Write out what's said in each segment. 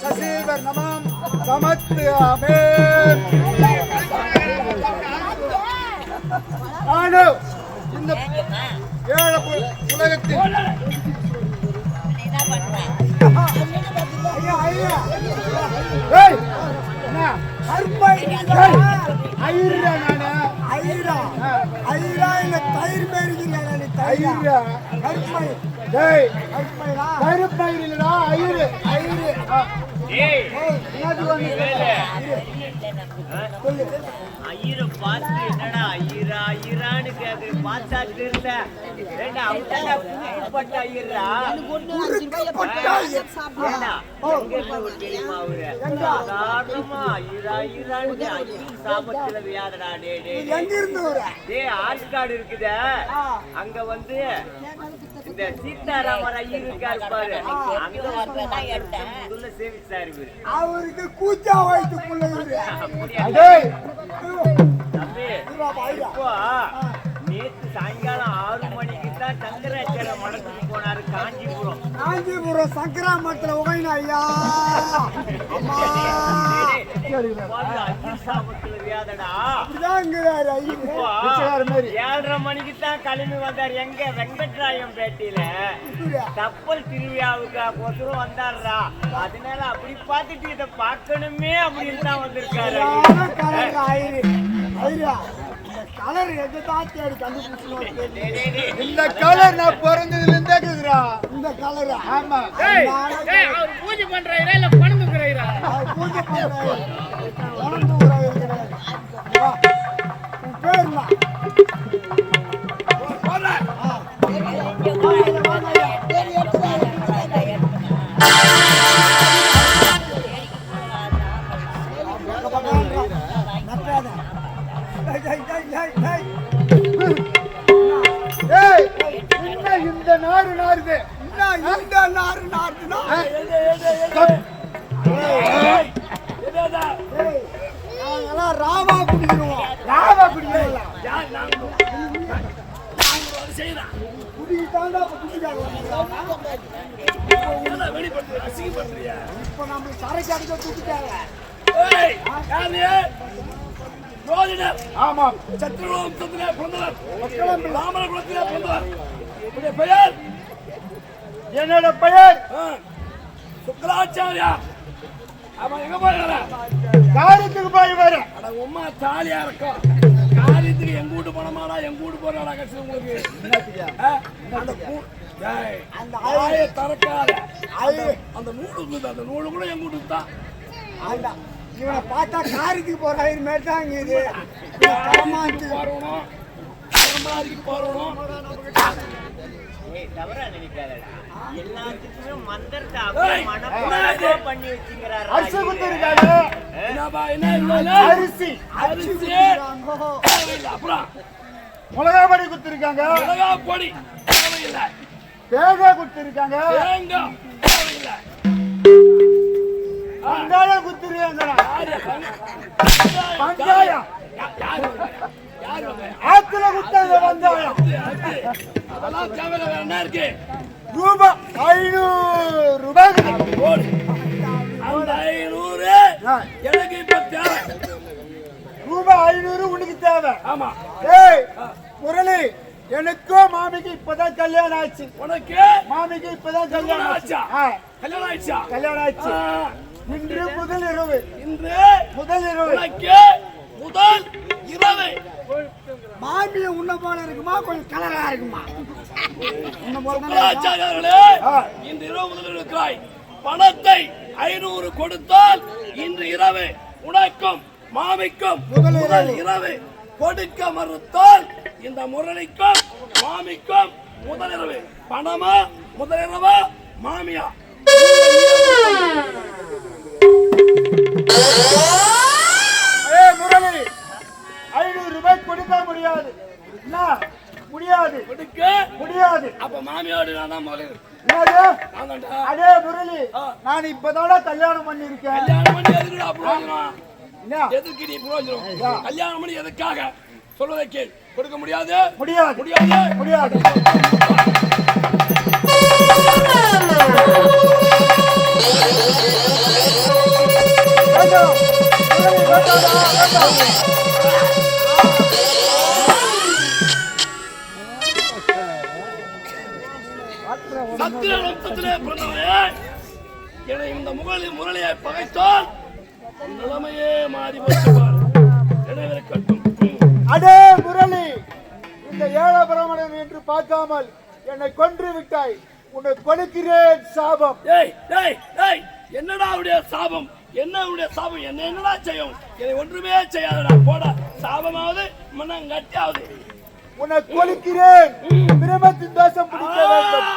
சசீவர் நமம் சமத்துவமே நானும் இந்த ஏழ உலகத்தில். ஐயா, ஐயா. ஏய், என்ன? ஏய், ஐயரா. ஐயரா. டேய், இல்லடா. என்னது வந்து? ஐயரை பார்த்து என்னடா ஐயரா ஐயரான்னு கேக்குற பார்த்தா தெரியல ஏண்டா அவன்தான்டா புதுப்பட்ட ஐயரா. ஏண்டா எங்க இருந்தவர் தெரியுமா அவரு? சாதாரணமா ஐயரா ஐயரான்னு ஐயர் சாபத்துல வியாதடா டே டே டேய் ஆற்காடு இருக்குதே. அங்க வந்து இந்த சீதாராமர் ஐயர் இருக்காரு பாரு. அங்க வந்து முதல்ல சேவிச்சாரு இவரு. அவருக்கு கூச்சா வயிற்றுக்குள்ள நேத்து சாயங்காலம் ஆறு மணிக்கு தான் சங்கராச்சாரிய மடத்துக்கு போனாரு காஞ்சிபுரம். காஞ்சிபுரம் சங்கராமத்துல உகைனா ஐயா? ஏழரை மணிக்கு தான் கிளம்பி வந்தார். எங்க வெங்கட்ராயம் பேட்டையில? திருவிழாவுக்கு ஒருத்தரும் வந்தாருடா அதனால அப்படி பார்த்துட்டு இதை பார்க்கணுமே அப்படின்னு தான் வந்திருக்காரு. கலர் தெரியல. டேய், டேய், டேய். இந்த கலர் நான் பிறந்ததுல இருந்தே இந்த கலர்? ஆமா. அவர் பூஜை பண்றாரா இல்ல பணம் தூக்குறாரா பூஜை பேர் ஆமாம். என்னோட பெயர்? சுக்கராச்சாரியா அவன் எங்க போயிருக்கிற? காரியத்துக்கு போய் வர. அட உம்மா தாலியா இருக்கும் காரியத்துக்கு எங்க வீட்டு போனமாடா எங்க வீட்டு போறாடா கட்சி உங்களுக்கு? அந்த அந்த வாயை திறக்காத. அது அந்த நூலு இருக்குது, அந்த நூலு கூட எங்க வீட்டுக்கு தான். இவனை பார்த்தா காரியத்துக்கு போற ஐயர் மாதிரி தான் இது. ஏமாந்து. அரிசி தேவையில்லை. அப்புறம்? மிளகா பொடி கொடுத்துருக்காங்க. மிளகா பொடி தேங்காய் கொடுத்துருக்காங்க. தேங்காய் யாரு வெங்காயம்? ஆத்துல கொடுத்தாங்க வெங்காயம் அது, அதெல்லாம் தேவையில்லை வேற என்ன இருக்கு ரூபாய் ஐநூறு ரூபாய். அந்த ஐநூறு. எனக்கு இப்ப தேவை. ரூபாய் ஐநூறு உனக்கு தேவை. ஆமா. ஏய் முரளி எனக்கும் மாமிக்கு இப்பதான் கல்யாணம் ஆச்சு. உனக்கு? மாமிக்கு இப்பதான் கல்யாணம் ஆச்சு. கல்யாணம் ஆயிடுச்சா கல்யாணம் ஆச்சு. ஆ. இன்று முதல் இரவு. இன்று முதல் இரவு. முதல் இரவு. மாமியை உன்ன போல இருக்குமா? கொஞ்சம் கலரா இருக்குமா? உன்ன போல. இன்று இரவு முதல் இருக்கிறாய். பணத்தை ஐநூறு கொடுத்தால் இன்று இரவு உனக்கும் மாமிக்கும் முதல் இரவு கொடுக்க மறுத்தால் இந்த முரளிக்கும் மாமிக்கும் முதல் இரவு. பணமா? முதல் இரவா? மாமியா? ஏய் முரளி ஐநூறு ரூபாய் கொடுக்க முடியாது. என்ன முடியாது. கொடுக்க? முடியாது. அப்ப மாமியோடு நான் தான் முதல் என்னது? நான் தான்டா. அடே முரளி நான் இப்பதான கல்யாணம் பண்ணிருக்கேன் கல்யாணம் பண்ணி எதுக்குடா புரோஜனம்? என்ன? எதுக்கு நீ கல்யாணம் பண்ணி எதுக்காக? சொல்வதை கேள். கொடுக்க முடியாது? முடியாது. முடியாது? முடியாது. என்னை இந்த முகலி முரளியை பகைத்தால் நிலைமையே மாறி போச்சுவார் நினைவிருக்கட்டும் அடே முரளி இந்த ஏழ பிராமணன் என்று பார்க்காமல் என்னை கொன்று விட்டாய். உன்னை கொடுக்கிறேன் சாபம். என்னடா அவருடைய சாபம்? என்ன அவருடைய சாபம் என்ன என்னடா செய்யும்? என்னை ஒன்றுமே செய்யாதடா போடா. சாபமாவது மண்ணங்கட்டியாவது உன்னை கொலுக்கிறேன் பிரமத்தின் தோஷம் பிடிக்க வேண்டும்.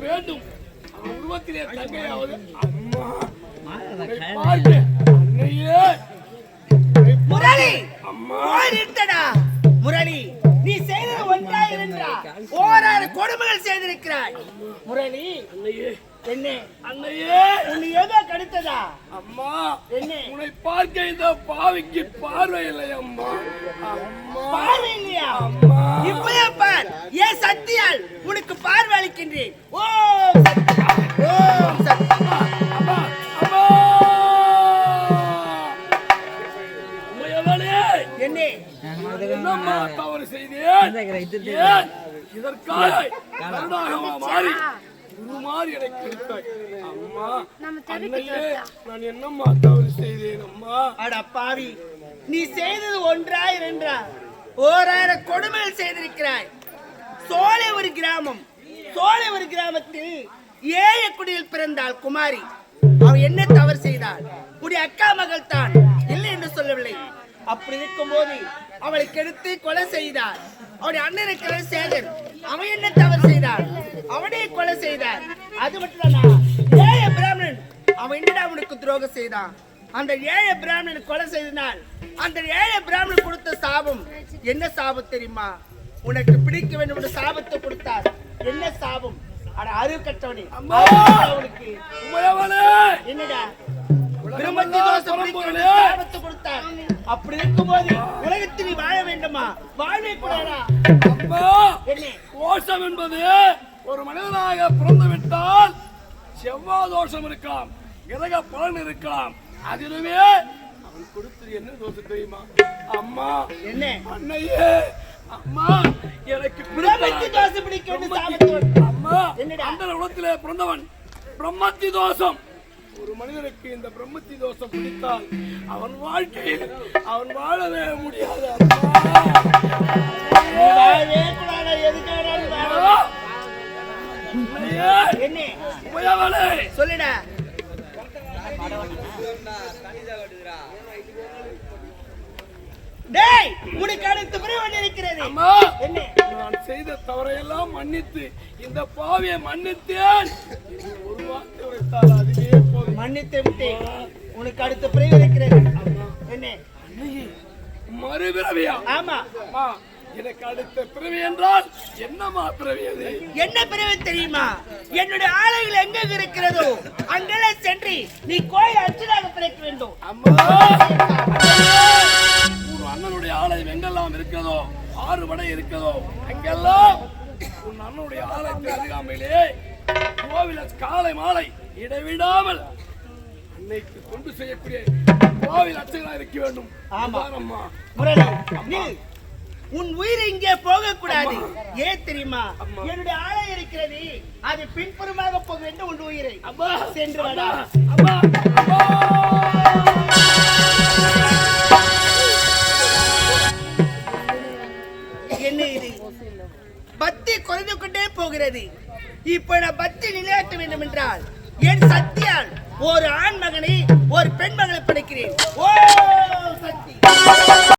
வேண்டும். அவன் உருவத்திலே தங்கையாவது. அம்மா உன்னை பார்க்க, அன்னையே. முரளி! அம்மா. செய்திருக்கிறாய். முரளி அன்னையே. என்ன? அன்னையே. உன்னை ஏதோ கடுத்ததா? அம்மா என்ன? உன்னை பார்க்க இந்த பாவிக்கு பார்வை இல்லை அம்மா. அம்மா. பார்வை இல்லையா? அம்மா. பார். ஏன் சக்தியால் உனக்கு பார்வை அளிக்கின்றேன். ஓ ஓம் சக்தி. அம்மா அம்மா முயவனே என்ன என்னம்மா தவறு செய்தேன் ஏன் இதற்காக கருணாகமா மாறி உருமாறி எனக்கு கிடைத்தாய். அம்மா அன்னையே நான் என்னம்மா தவறு செய்தேன் அம்மா? அட பாவி நீ செய்தது ஒன்றா இரண்டா ஓராயிரம் கொடுமைகள் செய்திருக்கிறாய். சோலை ஒரு கிராமம் சோலை ஒரு கிராமத்தில் ஏழை குடியில் பிறந்தாள் குமாரி. அவள் என்ன தவறு செய்தாள்? உடைய அக்கா மகள் தான் இல்லை என்று சொல்லவில்லை. அப்படி இருக்கும்போது அவளை கெடுத்து கொலை செய்தார் அவருடைய அண்ணன் இருக்கிற சேகர். அவன் என்ன தவறு செய்தார் அவனே கொலை செய்தார் அது மட்டும் ஏழை பிராமணன் அவன் என்னடா அவனுக்கு துரோகம் செய்தான்? அந்த ஏழை பிராமணன் கொலை செய்தனால் அந்த ஏழை பிராமணன் கொடுத்த சாபம் என்ன சாபம் தெரியுமா? உனக்கு பிடிக்க வேண்டும் என்று சாபத்தை கொடுத்தார். என்ன சாபம்? அட அறிவு கட்டவனே. அம்மா! அவனுக்கு என்னடா? பிரம்மத்தி தோஷம் சாபத்தை கொடுத்தார். அப்படி இருக்கும்போது உலகத்தில் நீ வாழ வேண்டுமா? வாழவே கூடாதா? தோஷம் என்பது ஒரு மனிதனாக பிறந்து விட்டால் செவ்வாய் தோஷம் இருக்கலாம் கிரக பலன் இருக்கலாம். அதிலுமே அவன் கொடுத்தது என்ன தோஷம் தெரியுமா? அம்மா என்ன? அன்னையே அம்மா எனக்கு பிரம்மத்தி பிடித்த- தோஷம் பிடிக்க வேண்டும் சாபத்தை கொடுத்தார். அம்மா? அந்த உலகத்திலே பிறந்தவன் பிரம்மத்தி தோஷம். ஒரு மனிதனுக்கு இந்த பிரம்மத்தி தோஷம் பிடித்தால் அவன் வாழ்க்கையில் அவன் வாழவே முடியாது! சொல்லுடா. டேய் உனக்கு அடுத்த இருக்கிறது. அம்மா. நான் செய்த தவறையெல்லாம் மன்னித்து இந்த பாவியை மன்னித்தேன். ஒரு வார்த்தை உரைத்தால் அதுவே மன்னித்து விட்டேன். உனக்கு அடுத்த பிறகு இருக்கிறது என்ன? மறுபிறவியா ஆமா. எனக்கு அடுத்த பிறவி என்றால் என்னம்மா பிறவி அது? என்ன பிறகு தெரியுமா? என்னுடைய ஆலைகள் எங்க இருக்கிறதோ அங்கெல்லாம் சென்று நீ கோயில் அர்ச்சனாக பிறக்க வேண்டும். அம்மா உன் அண்ணனுடைய ஆலயம் எங்கெல்லாம் இருக்கிறதோ ஆறு படை இருக்கிறதோ அங்கெல்லாம் உன் அண்ணனுடைய ஆலயத்தின் அருகாமையிலே கோவில காலை மாலை இடைவிடாமல் அன்னைக்கு கொண்டு செய்யக்கூடிய கோவில் அர்ச்சகராக இருக்க வேண்டும். ஆமா. அம்மா. உன் உயிர் இங்கே போக கூடாது ஏன் தெரியுமா? என்னுடைய ஆலை இருக்கிறது. அது பின்புறமாக போக வேண்டும் உன் உயிரை அம்மா. சென்று அம்மா. அம்மா.